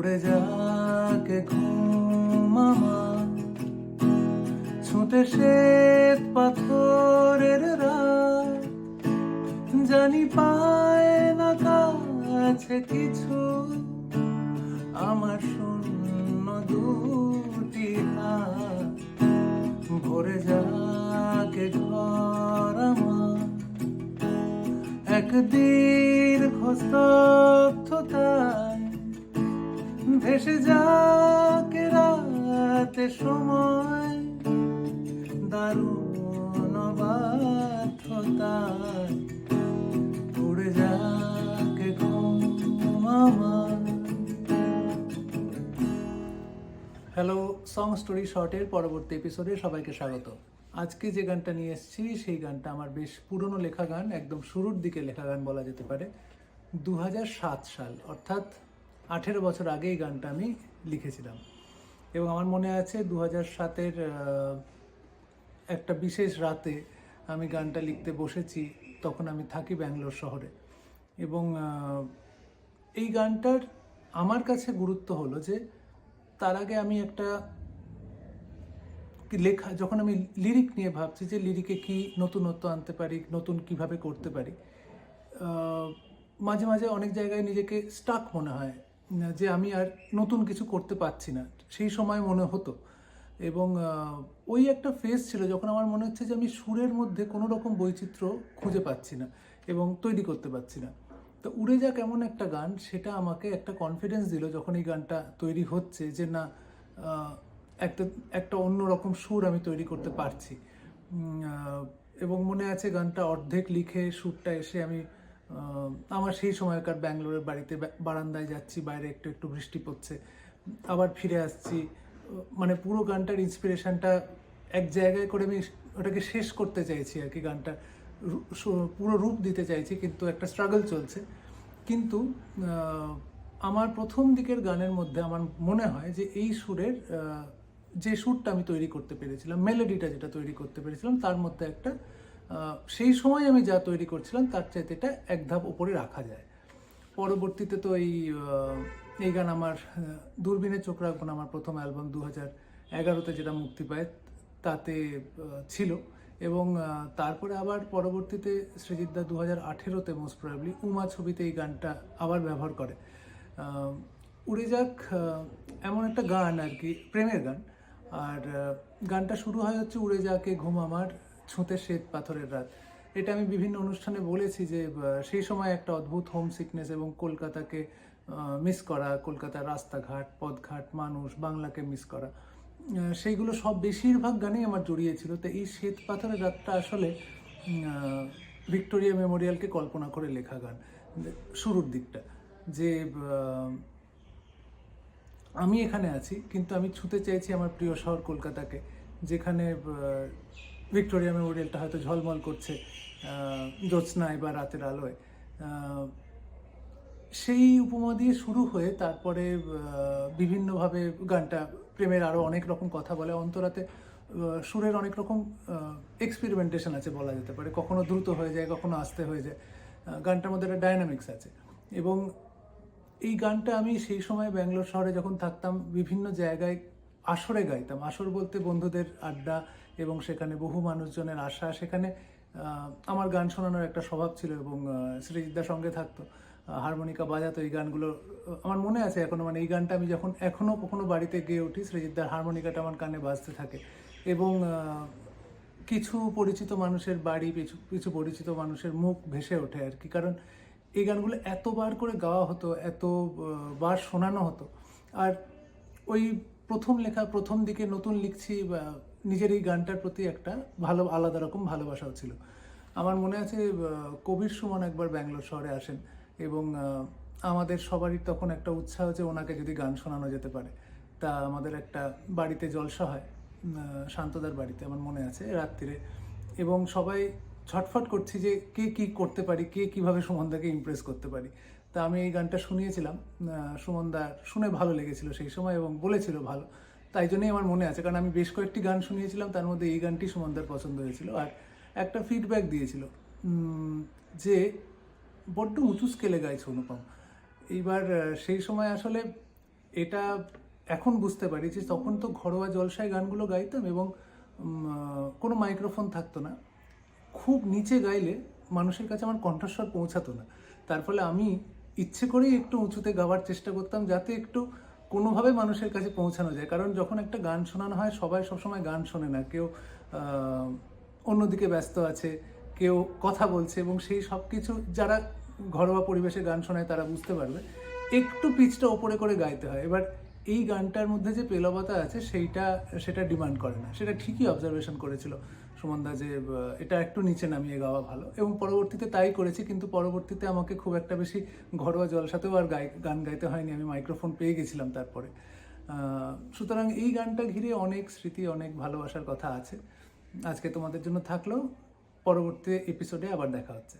পড়ে যাকে ঘুম ছুটে শ্বেত পাথরের রাত। জানি পায় না কাছে কিছু। আমার শূন্য দুটি ভরে যাকে ঘর আমার। এক ভেসে যাকে রাতে সময়। দারুণ ব্যর্থতায় উড়ে যাকে হ্যালো সং স্টোরি শর্টের পরবর্তী এপিসোডে সবাইকে স্বাগত। আজকে যে গানটা নিয়ে এসেছি, সেই গানটা আমার বেশ পুরনো লেখা গান, একদম শুরুর দিকে লেখা গান বলা যেতে পারে। দু হাজার সাত সাল, অর্থাৎ আঠেরো বছর আগে এই গানটা আমি লিখেছিলাম। এবং আমার মনে আছে দু হাজার সাতের একটা বিশেষ রাতে আমি গানটা লিখতে বসেছি, তখন আমি থাকি ব্যাঙ্গালোর শহরে। এবং এই গানটার আমার কাছে গুরুত্ব হলো যে, তার আগে আমি একটা লেখা, যখন আমি লিরিক নিয়ে ভাবছি যে লিরিকে কি নতুনত্ব আনতে পারি, নতুন কীভাবে করতে পারি মাঝে মাঝে অনেক জায়গায় নিজেকে স্টাক মনে হয়। যে আমি আর নতুন কিছু করতে পারছি না, সেই সময় মনে হতো। এবং ওই একটা ফেজ ছিল যখন আমার মনে হচ্ছে যে আমি সুরের মধ্যে কোনো রকম বৈচিত্র্য খুঁজে পাচ্ছি না এবং তৈরি করতে পারছি না। তো উড়ে যাক এমন একটা গান, সেটা আমাকে একটা কনফিডেন্স দিল যখন এই গানটা তৈরি হচ্ছে যে না একটা একটা অন্যরকম সুর আমি তৈরি করতে পারছি। এবং মনে আছে গানটা অর্ধেক লিখে সুরটা এসে আমি আমার সেই সময়কার ব্যাঙ্গালোরের বাড়িতে বারান্দায় যাচ্ছি, বাইরে একটু একটু বৃষ্টি পড়ছে। আবার ফিরে আসছি। মানে পুরো গানটার ইন্সপিরেশনটা এক জায়গায় করে আমি ওটাকে শেষ করতে চাইছি আর কি গানটা পুরো রূপ দিতে চাইছি, কিন্তু একটা স্ট্রাগল চলছে। কিন্তু আমার প্রথম দিকের গানের মধ্যে আমার মনে হয় যে এই সুরের যে সুরটা আমি তৈরি করতে পেরেছিলাম মেলোডিটা যেটা তৈরি করতে পেরেছিলাম, তার মধ্যে একটা সেই সময় আমি যা তৈরি করছিলাম তার চাইতে এটা এক ধাপ উপরে রাখা যায়। পরবর্তীতে তো এই এই গান আমার আহ, দূরবীনের চোখ রাখব আমার প্রথম অ্যালবাম দু হাজার এগারোতে যেটা মুক্তি পায় তাতে ছিল। এবং তারপরে আবার পরবর্তীতে সৃজিতদা দু হাজার আঠেরোতে মোস্ট প্রবলি উমা ছবিতে এই গানটা আবার ব্যবহার করে। উড়ে যাক এমন একটা গান আর কি প্রেমের গান। আর গানটা শুরু হয় হচ্ছে উড়ে যাকে ঘুম আমার ছুঁতে শ্বেত পাথরের রাত। এটা আমি বিভিন্ন অনুষ্ঠানে বলেছি যে সেই সময় একটা অদ্ভুত হোম সিকনেস এবং কলকাতাকে মিস করা, কলকাতার রাস্তাঘাট, পথঘাট, মানুষ, বাংলাকে মিস করা। সেইগুলো সব বেশিরভাগ গানেই আমার জড়িয়েছিল। তো এই শ্বেত পাথরের রাতটা আসলে ভিক্টোরিয়া মেমোরিয়ালকে কল্পনা করে লেখা গান। শুরুর দিকটা। যে আমি এখানে আছি, কিন্তু আমি ছুতে চাইছি আমার প্রিয় শহর কলকাতাকে, যেখানে ভিক্টোরিয়া মেমোরিয়ালটা হয়তো ঝলমল করছে জ্যোৎস্নায় বা রাতের আলোয়। সেই উপমা দিয়ে শুরু হয়ে তারপরে বিভিন্নভাবে গানটা প্রেমের আরও অনেক রকম কথা বলে। অন্তরাতে সুরের অনেক রকম এক্সপেরিমেন্টেশন আছে বলা যেতে পারে। কখনো দ্রুত হয়ে যায়, কখনো আস্তে হয়ে যায়। গানটার মধ্যে একটা ডায়নামিক্স আছে। এবং এই গানটা আমি সেই সময় ব্যাঙ্গালোর শহরে যখন থাকতাম, বিভিন্ন জায়গায় আসরে গাইতাম। আসর বলতে বন্ধুদের আড্ডা এবং সেখানে বহু মানুষজনের আশা, সেখানে আমার গান শোনানোর একটা স্বভাব ছিল এবং সৃজিতদার সঙ্গে থাকতো। হারমোনিকা বাজাতো এই গানগুলো। আমার মনে আছে এখনও মানে এই গানটা আমি যখন এখনও কখনো বাড়িতে গিয়ে উঠি সৃজিতদার হারমোনিকাটা আমার কানে বাজতে থাকে। এবং কিছু পরিচিত মানুষের বাড়ি, কিছু কিছু পরিচিত মানুষের মুখ ভেসে ওঠে আর কি। কারণ এই গানগুলো এতবার করে গাওয়া হতো, এত বার শোনানো হতো। আর ওই প্রথম লেখা, প্রথম দিকে নতুন লিখছি নিজের এই গানটার প্রতি একটা ভালো আলাদা রকম ভালোবাসাও ছিল। আমার মনে আছে কবির সুমন একবার ব্যাঙ্গালোর শহরে আসেন এবং আমাদের সবারই তখন একটা উৎসাহ যে ওনাকে যদি গান শোনানো যেতে পারে। তা আমাদের একটা বাড়িতে জলসা হয় শান্তদার বাড়িতে আমার মনে আছে রাত্রিরে। এবং সবাই ছটফট করছি যে কে কি করতে পারি কে কীভাবে সুমনদাকে ইমপ্রেস করতে পারি। তা আমি এই গানটা শুনিয়েছিলাম আহ, সুমনদার শুনে ভালো লেগেছিল সেই সময় এবং বলেছিল ভালো। তাই জন্যই আমার মনে আছে, কারণ আমি বেশ কয়েকটি গান শুনিয়েছিলাম, তার মধ্যে এই গানটি সুমনদার পছন্দ হয়েছিল। আর একটা ফিডব্যাক দিয়েছিল যে বড্ড উঁচু স্কেলে গাইছে অনুপম। এইবার সেই সময় আসলে এটা এখন বুঝতে পারি যে তখন তো ঘরোয়া জলসায় গানগুলো গাইতাম এবং কোনো মাইক্রোফোন থাকতো না। খুব নিচে গাইলে মানুষের কাছে আমার কণ্ঠস্বর পৌঁছাতো না। তার ফলে আমি ইচ্ছে করেই একটু উঁচুতে গাওয়ার চেষ্টা করতাম, যাতে একটু কোনোভাবে মানুষের কাছে পৌঁছানো যায়। কারণ যখন একটা গান শোনানো হয়, সবাই সবসময় গান শোনে না। কেউ অন্যদিকে ব্যস্ত আছে, কেউ কথা বলছে এবং সেই সব কিছু যারা ঘরোয়া পরিবেশে গান শোনায় তারা বুঝতে পারবে। একটু পিচটা ওপরে করে গাইতে হয়। এবার এই গানটার মধ্যে যে পেলবতা আছে, সেইটা, সেটা ডিমান্ড করে না। সেটা ঠিকই অবজারভেশন করেছিল। সুমনদা যে এটা একটু নিচে নামিয়ে গাওয়া ভালো। এবং পরবর্তীতে তাই করেছি, কিন্তু পরবর্তীতে আমাকে খুব একটা বেশি ঘরোয়া জলসাতেও আর গাই, গান গাইতে হয়নি, আমি মাইক্রোফোন পেয়ে গেছিলাম তারপরে। সুতরাং এই গানটা ঘিরে অনেক স্মৃতি, অনেক ভালোবাসার কথা আছে। আজকে তোমাদের জন্য থাকলেও পরবর্তী এপিসোডে আবার দেখা হচ্ছে।